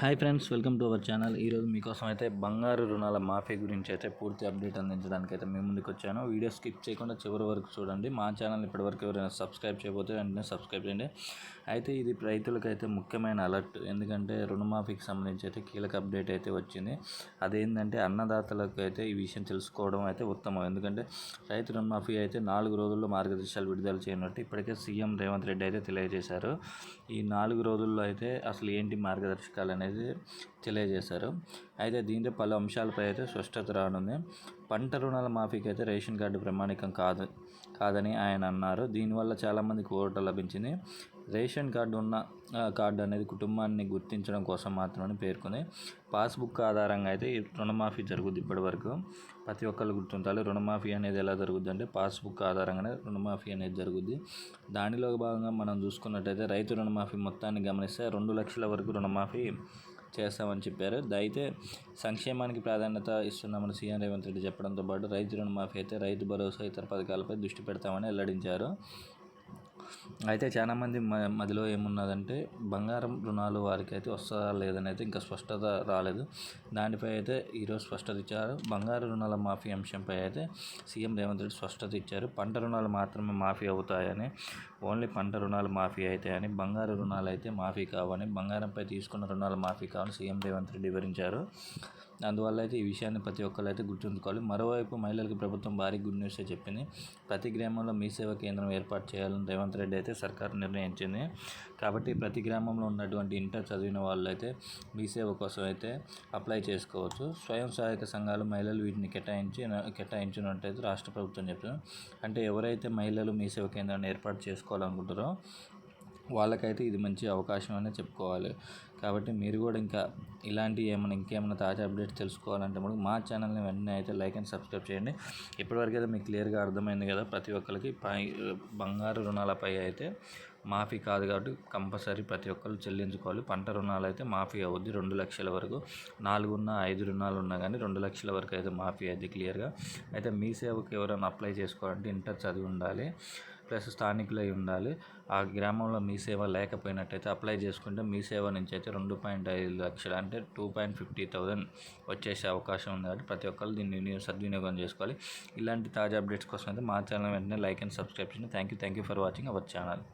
Hi friends welcome to our channel. ఈరోజు మీకోసం అయితే బంగారు రుణాల మాఫీ గురించి అయితే పూర్తి అప్డేట్ అందించడానికి అయితే మేము ముందుకు వచ్చాను. వీడియో స్కిప్ చేయకుండా చివరి వరకు చూడండి. మా ఛానల్ ఇప్పటివరకు ఎవరైనా సబ్స్క్రైబ్ చేయబోతే వెంటనే సబ్స్క్రైబ్ చేయండి. అయితే ఇది రైతులకైతే ముఖ్యమైన అలర్ట్. ఎందుకంటే రుణమాఫీకి సంబంధించి అయితే కీలక అప్డేట్ అయితే వచ్చింది. అదేంటంటే అన్నదాతలకు అయితే ఈ విషయం తెలుసుకోవడం అయితే ఉత్తమం. ఎందుకంటే రైతు రుణమాఫీ అయితే నాలుగు రోజుల్లో మార్గదర్శకాలు విడుదల చేయనట్టు ఇప్పటికే సీఎం రేవంత్ రెడ్డి అయితే తెలియజేశారు. ఈ నాలుగు రోజుల్లో అయితే అసలు ఏంటి మార్గదర్శకాలు అనేది అనేది తెలియజేశారు. అయితే దీంతో పలు అంశాలపై అయితే స్పష్టత రానుంది. పంట రుణాల మాఫీకి అయితే రేషన్ కార్డు ప్రామాణికం కాదు కాదని ఆయన అన్నారు. దీనివల్ల చాలామందికి ఓటు లభించింది. రేషన్ కార్డు ఉన్న కార్డు అనేది కుటుంబాన్ని గుర్తించడం కోసం మాత్రమే పేర్కొంది. పాస్బుక్ ఆధారంగా అయితే ఈ రుణమాఫీ జరుగుద్ది ఇప్పటి వరకు. ప్రతి ఒక్కళ్ళు గుర్తుంటారు రుణమాఫీ అనేది ఎలా జరుగుద్ది అంటే పాస్బుక్ ఆధారంగానే రుణమాఫీ అనేది జరుగుద్ది. దానిలో భాగంగా మనం చూసుకున్నట్టయితే రైతు రుణమాఫీ మొత్తాన్ని గమనిస్తే రెండు లక్షల వరకు రుణమాఫీ చేస్తామని చెప్పారు. అయితే సంక్షేమానికి ప్రాధాన్యత ఇస్తున్నామని సీఎం రేవంత్ రెడ్డి చెప్పడంతో పాటు రైతు రుణమాఫీ అయితే రైతు భరోసా ఇతర పథకాలపై దృష్టి పెడతామని వెల్లడించారు. అయితే చాలామంది మ మదిలో ఏమున్నదంటే బంగారం రుణాలు వారికి అయితే వస్తుందా లేదని అయితే ఇంకా స్పష్టత రాలేదు. దానిపై అయితే ఈరోజు స్పష్టత ఇచ్చారు. బంగారు రుణాల మాఫీ అంశంపై అయితే సీఎం రేవంత్ రెడ్డి స్పష్టత ఇచ్చారు. పంట రుణాలు మాత్రమే మాఫీ అవుతాయని ఓన్లీ పంట రుణాలు మాఫీ అవుతాయని బంగారు రుణాలు అయితే మాఫీ కావని బంగారంపై తీసుకున్న రుణాలు మాఫీ కావని సీఎం రేవంత్ రెడ్డి వివరించారు. అందువల్ల అయితే ఈ విషయాన్ని ప్రతి ఒక్కరు అయితే గుర్తుంచుకోవాలి. మరోవైపు మహిళలకు ప్రభుత్వం భారీ గుడ్ న్యూస్ చెప్పింది? ప్రతి గ్రామంలో మీ సేవ కేంద్రం ఏర్పాటు చేయాలని రేవంత్ రెడ్డి అయితే సర్కార్ నిర్ణయించింది. కాబట్టి ప్రతి గ్రామంలో ఉన్నటువంటి ఇంటర్ చదివిన వాళ్ళు అయితే మీ సేవ కోసం అయితే అప్లై చేసుకోవచ్చు. స్వయం సహాయక సంఘాలు మహిళలు వీటిని కేటాయించి కేటాయించినట్టయితే రాష్ట్ర ప్రభుత్వం చెప్తుంది అంటే ఎవరైతే మహిళలు మీ సేవ కేంద్రాన్ని ఏర్పాటు చేసుకోవాలనుకుంటారో వాళ్ళకైతే ఇది మంచి అవకాశం అనే చెప్పుకోవాలి. కాబట్టి మీరు కూడా ఇంకా ఇలాంటి ఏమైనా ఇంకేమైనా తాజా అప్డేట్స్ తెలుసుకోవాలంటే కూడా మా ఛానల్ని వెంటనే అయితే లైక్ అండ్ సబ్స్క్రైబ్ చేయండి. ఇప్పటివరకు అయితే మీకు క్లియర్గా అర్థమైంది కదా ప్రతి ఒక్కరికి పై బంగారు రుణాలపై అయితే మాఫీ కాదు కాబట్టి కంపల్సరీ ప్రతి ఒక్కరు చెల్లించుకోవాలి. పంట రుణాలు అయితే మాఫీ అవుద్ది రెండు లక్షల వరకు. నాలుగున్న ఐదు రుణాలు ఉన్నా కానీ రెండు లక్షల వరకు అయితే మాఫీ అయింది క్లియర్గా. అయితే మీ సేవకు ఎవరైనా అప్లై చేసుకోవాలంటే ఇంటర్ చదివి ఉండాలి. ప్లస్ స్థానికులై ఉండాలి. ఆ గ్రామంలో మీ సేవ లేకపోయినట్టయితే అప్లై చేసుకుంటే మీ సేవ నుంచి అయితే రెండు పాయింట్ ఐదు లక్షలు అంటే టూ పాయింట్ ఫిఫ్టీ థౌజండ్ వచ్చేసే అవకాశం ఉంది కాబట్టి ప్రతి ఒక్కరు దీన్ని సద్వినియోగం చేసుకోవాలి. ఇలాంటి తాజా అప్డేట్స్ కోసం అయితే మా ఛానల్ వెంటనే లైక్ అండ్ సబ్స్క్రైబ్ చేయండి. Thank you thank you for watching our channel.